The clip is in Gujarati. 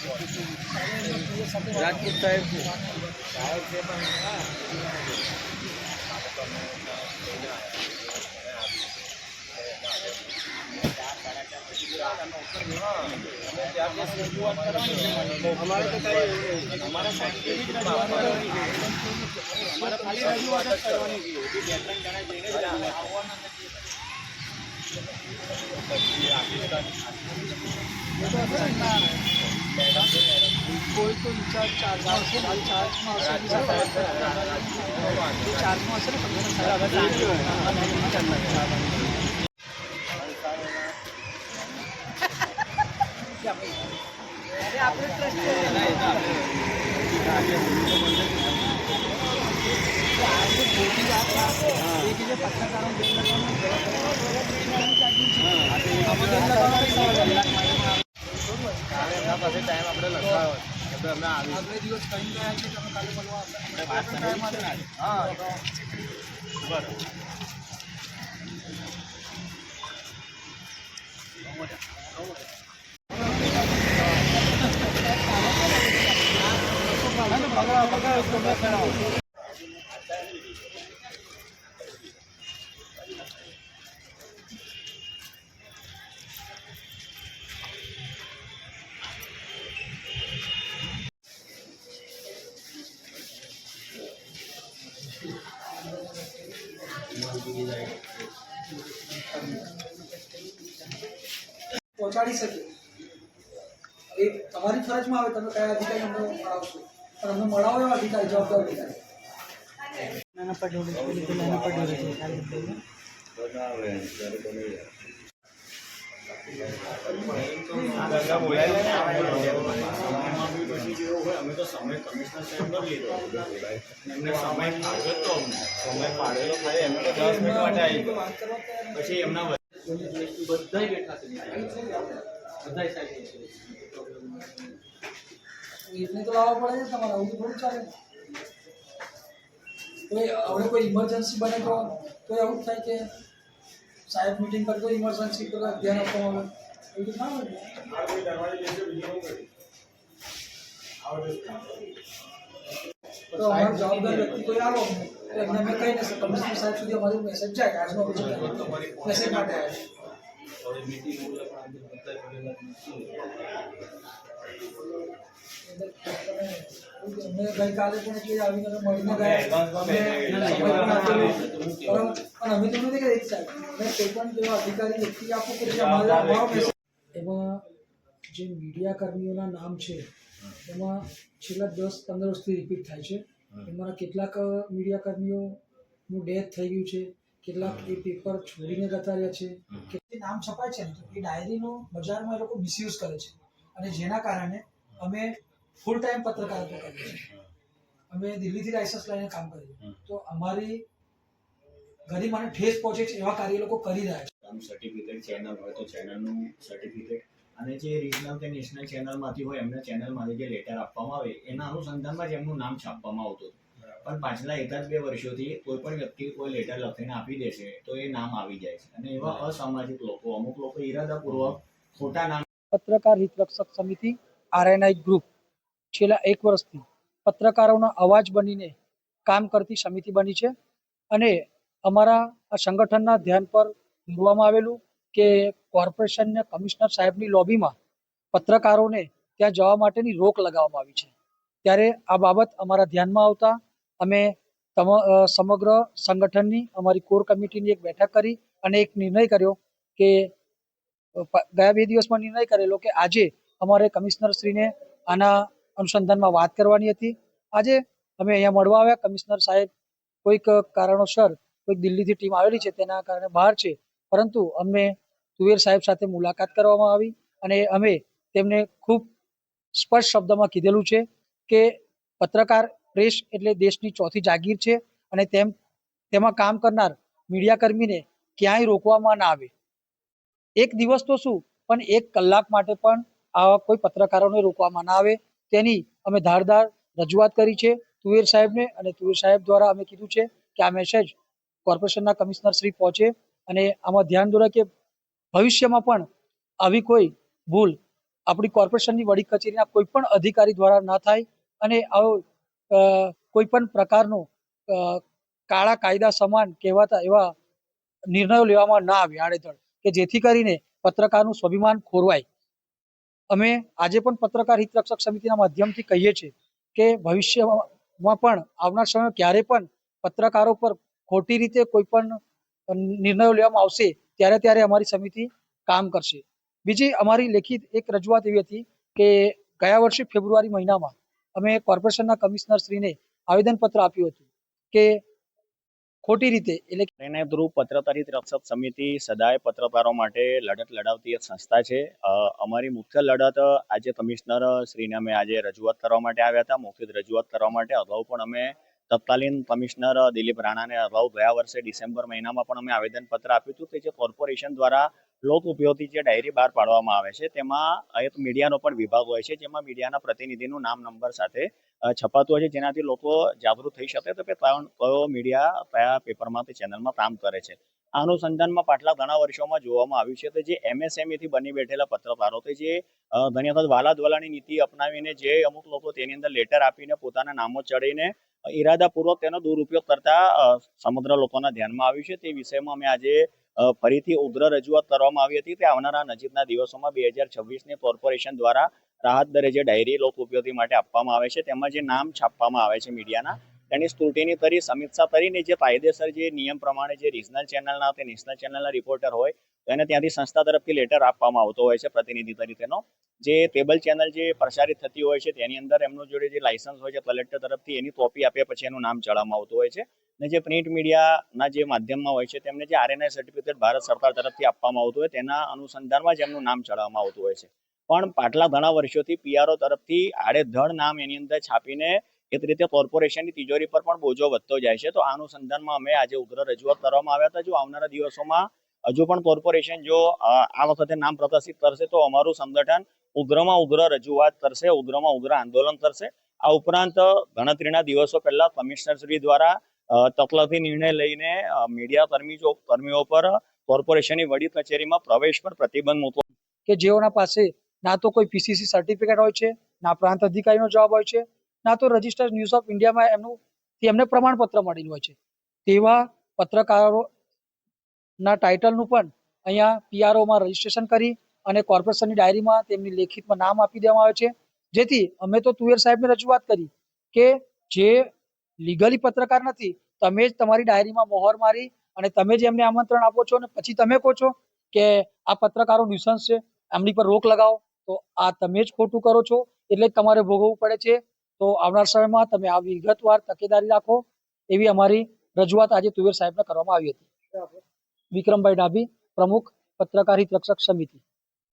રાજપૂત સાહેબ છે સાહેબ છે પણ હા અમારે તો કઈ એવું નહીં અમારા સાહેબ એવી જ રજૂઆત કરવાની છે અમારે ખાલી રજૂઆત જ કરવાની છે હજી બે ત્રણ જણા જઈને જ આવવાના નથી કોઈ તો ઇન્ચાર્જ ચાર્જમાં હશે ને ચાર્જમાં હશે એ ચાર્જમાં હશે ને પાસે ટાઈમ આપણે લખાયો છે અમે આવી આગલે દિવસ કહી ગયા છે તમે કાલે મળવા આપણે વાત ને હા. બરાબર. પહોંચાડી શકીએ એ તમારી ફરજમાં આવે તમે કયા અધિકારી અમને મળાવશો પણ અમને મળાવો એવા અધિકારી જવાબદાર અધિકારી. નાના પટોળી નાના પટોળી અમે તો સમય કમિશનર સાહેબ લીધો એમને સમય પાડ્યો તો સમય પાડેલો ખાલી એમને દસ મિનિટ માટે આવી પછી એમના બધા બેઠા છે બધા સાહેબ નથી. એટલે તો લાવવા પડે છે તમારે આવું તો થોડું ચાલે કોઈ હવે કોઈ ઇમરજન્સી બને તો તો એવું જ થાય કે સાહેબ મિટિંગ કરી તો ઇમરજન્સી પર ધ્યાન આપવામાં આવે એવું તો ના હોય ને. તો અમારો જવાબદાર વ્યક્તિ કોઈ આવો અમને તો એમને અમે કહી દેશે કમિશનર સાહેબ સુધી અમારી મેસેજ જાય આજનો મેસેજ માટે ગઈકાલે પણ એટલે આવીને મળીને ગયા. પણ અમે તમને નથી કે એક સાહેબ. મેં કોઈ પણ અધિકારી વ્યક્તિ આપો કે જે અમારો અમારો એમાં જે મીડિયા કર્મીઓના નામ છે એમાં છેલ્લા દસ પંદર વર્ષથી રિપીટ થાય છે. એમાંના કેટલાક મીડિયા કર્મીઓનું ડેથ થઈ ગયું છે. કેટલાક એ પેપર છોડીને જતા રહ્યા છે. કે નામ છપાય છે ને તો એ ડાયરીનો બજારમાં એ લોકો મિસયુઝ કરે છે. અને જેના કારણે અમે ફૂલ ટાઈમ પત્રકારત્વ કરીએ છીએ. અમે દિલ્હીથી લાયસન્સ લઈને કામ કરીએ તો અમારી ગરીબ અને ઠેસ પહોંચે છે એવા કાર્ય લોકો કરી રહ્યા છે. સર્ટિફિકેટ ચેનલ હોય તો ચેનલનું સર્ટિફિકેટ અને જે રિજનલ કે નેશનલ ચેનલમાંથી હોય એમને ચેનલમાંથી જે લેટર આપવામાં આવે એના અનુસંધાનમાં જ એમનું નામ છાપવામાં આવતું હતું. પણ પાછલા એકાદ બે વર્ષોથી કોઈ પણ વ્યક્તિ કોઈ લેટર લખીને આપી દેશે તો એ નામ આવી જાય છે. અને એવા અસામાજિક લોકો અમુક લોકો ઈરાદાપૂર્વક ખોટા નામ પત્રકાર હિતરક્ષક સમિતિ આરએનઆઈ ગ્રુપ છેલ્લા એક વર્ષથી પત્રકારોનો અવાજ બનીને કામ કરતી સમિતિ બની છે. અને અમારા આ સંગઠનના ધ્યાન પર દોરવામાં આવેલું કે કોર્પોરેશનને કમિશનર સાહેબની લોબીમાં પત્રકારોને ત્યાં જવા માટેની રોક લગાવવામાં આવી છે. ત્યારે આ બાબત અમારા ધ્યાનમાં આવતા અમે સમગ્ર સંગઠનની, અમારી કોર કમિટીની એક બેઠક કરી અને એક નિર્ણય કર્યો કે ગયા બે દિવસમાં નિર્ણય કરેલો કે આજે અમારે કમિશનરશ્રીને આના અનુસંધાનમાં વાત કરવાની હતી. આજે અમે અહીંયા મળવા આવ્યા. કમિશનર સાહેબ કોઈક કારણોસર કોઈક દિલ્હીથી ટીમ આવેલી છે, તેના કારણે બહાર છે. પરંતુ અમને તુવેર સાહેબ સાથે મુલાકાત કરવામાં આવી અને અમે તેમને ખૂબ સ્પષ્ટ શબ્દમાં કીધેલું છે કે પત્રકાર પ્રેસ એટલે દેશની ચોથી જાગીર છે અને તેમ, તેમાં કામ કરનાર મીડિયાકર્મીને ક્યાંય રોકવામાં ના આવે. એક દિવસ તો શું, પણ એક કલાક માટે પણ આવા કોઈ પત્રકારોને રોકવામાં ના આવે. તેની અમે ધારદાર રજૂઆત કરી છે તુવેર સાહેબને અને તુવેર સાહેબ દ્વારા અમે કીધું છે કે આ મેસેજ કોર્પોરેશનના કમિશનર શ્રી પહોંચે અને આમાં ધ્યાન દોરા કે ભવિષ્યમાં પણ આવી કોઈ ભૂલ આપણી કોર્પોરેશનની વડી કચેરીના કોઈ પણ અધિકારી દ્વારા ના થાય અને આવો કોઈ પણ પ્રકારનો કાળા કાયદા સમાન કહેવાતા એવા નિર્ણયો લેવામાં ના આવે આડેધડ કે જેથી કરીને પત્રકારનું સ્વાભિમાન ખોરવાય. અમે આજે પણ પત્રકાર હિતરક્ષક સમિતિના માધ્યમથી કહીએ છીએ કે ભવિષ્યમાં પણ આવનાર સમયમાં ક્યારે પણ પત્રકારો પર ખોટી રીતે કોઈ પણ નિર્ણયો લેવામાં આવશે, ત્યારે ત્યારે અમારી સમિતિ કામ કરશે. બીજી અમારી લેખિત એક રજૂઆત એવી હતી કે ગયા વર્ષે ફેબ્રુઆરી મહિનામાં અમે કોર્પોરેશનના કમિશનર શ્રીને આવેદનપત્ર આપ્યું હતું કે ખોટી રીતે એટલે એને ધ્રુવ પત્રકારી રક્ષક સમિતિ સદાય પત્રકારો માટે લડત લડાવતી એક સંસ્થા છે. અમારી મુખ્ય લડત આજે કમિશનર શ્રીને અમે આજે રજૂઆત કરવા માટે આવ્યા હતા. મૌખિક રજૂઆત કરવા માટે અગાઉ પણ અમે તત્કાલીન કમિશનર દિલીપ રાણાને અગાઉ ગયા વર્ષે ડિસેમ્બર મહિનામાં પણ અમે આવેદનપત્ર આપ્યું હતું કે જે કોર્પોરેશન દ્વારા લોક ઉપયોગી જે ડાયરી બહાર પાડવામાં આવે છે, તેમાં એક મીડિયાનો પણ વિભાગ હોય છે, જેમાં મીડિયાના પ્રતિનિધિનું નામ, નંબર સાથે છપાતું હોય છે, જેનાથી લોકો જાગૃત થઈ શકે તો કે કયો મીડિયા કયા પેપરમાં કે ચેનલમાં કામ કરે છે. આ અનુસંધાનમાં પાછલા ઘણા વર્ષોમાં જોવામાં આવ્યું છે કે જે એમએસએમઈથી બની બેઠેલા પત્રકારો કે જે ઘણી વખત વાલા દ્વાલાની નીતિ અપનાવીને જે અમુક લોકો તેની અંદર લેટર આપીને પોતાના નામો ચડીને ઈરાદાપૂર્વક તેનો દુરુપયોગ કરતા સમગ્ર લોકોના ધ્યાનમાં આવ્યું છે. તે વિષયમાં અમે આજે ફરીથી ઉગ્ર રજૂઆત કરવામાં આવી હતી. તે આવનારા નજીકના દિવસોમાં બે હજાર છવ્વીસની કોર્પોરેશન દ્વારા રાહત દરે જે ડાયરી લોક ઉપયોગી માટે આપવામાં આવે છે તેમાં જે નામ છાપવામાં આવે છે મીડિયાના તેની સ્ક્રુટિની કરી સમીક્ષા કરીને જે કાયદેસર જે નિયમ પ્રમાણે જે રિજનલ ચેનલના કે નેશનલ ચેનલના રિપોર્ટર હોય એને ત્યાંથી સંસ્થા તરફથી લેટર આપવામાં આવતો હોય છે પ્રતિનિધિ તરીકેનો. જે કેબલ ચેનલ જે પ્રસારિત થતી હોય છે તેની અંદર એમનું જોડે જે લાયસન્સ હોય છે કલેક્ટર તરફથી એની કોપી આપ્યા પછી એનું નામ ચડાવવામાં આવતું હોય છે. અને જે પ્રિન્ટ મીડિયાના જે માધ્યમમાં હોય છે તેમને જે આરએનઆઈ સર્ટિફિકેટ ભારત સરકાર તરફથી આપવામાં આવતું હોય તેના અનુસંધાનમાં જ એમનું નામ ચડાવવામાં આવતું હોય છે. પણ પાછલા ઘણા વર્ષોથી પીઆરઓ તરફથી આડેધડ નામ એની અંદર છાપીને એક રીતે કોર્પોરેશનની તિજોરી પર પણ બોજો વધતો જાય છે. તો આ અનુસંધાનમાં અમે આજે ઉગ્ર રજૂઆત કરવામાં આવ્યા હતા. જો આવનારા દિવસોમાં હજુ પણ કોર્પોરેશન જો આ વખતે નામ પ્રકાશિત કરશે, તો અમારું સંગઠન ઉગ્રમાં ઉગ્ર રજૂઆત કરશે, ઉગ્રમાં ઉગ્ર આંદોલન કરશે. આ ઉપરાંત ગણતરીના દિવસો પહેલા કમિશનર શ્રી દ્વારા તકલાથી નિર્ણય લઈને મીડિયા કર્મી કર્મીઓ પર કોર્પોરેશનની વડી કચેરીમાં પ્રવેશ પર પ્રતિબંધ મૂકવો. કે જેઓના પાસે ના તો કોઈ પીસીસી સર્ટિફિકેટ હોય છે, ના પ્રાંત અધિકારીનો જવાબ હોય છે ના તો રજિસ્ટર્ડ ન્યૂઝ ઓફ ઇન્ડિયામાં એમનું તેમને પ્રમાણપત્ર મળેલું હોય છે. તેવા પત્રકારો ના ટાઇટલનું પણ અહીંયા પીઆરઓમાં રજીસ્ટ્રેશન કરી અને કોર્પોરેશનની ડાયરીમાં તેમની લેખિતમાં નામ આપી દેવામાં આવે છે. જેથી અમે તો તુવેર સાહેબને રજૂઆત કરી કે જે લીગલી પત્રકાર નથી, તમે જ તમારી ડાયરીમાં મોહર મારી અને તમે જ એમને આમંત્રણ આપો છો અને પછી તમે કહો છો કે આ પત્રકારો ન્યુસન્સ છે, એમની પર રોક લગાવો. તો આ તમે જ ખોટું કરો છો, એટલે તમારે ભોગવવું પડે છે. તો આવનાર સમયમાં તમે આ વિગતવાર તકેદારી રાખો એવી અમારી રજૂઆત આજે તુવેર સાહેબને કરવામાં આવી હતી. વિક્રમભાઈ ડાભી પ્રમુખ પત્રકાર હિત રક્ષક સમિતિ.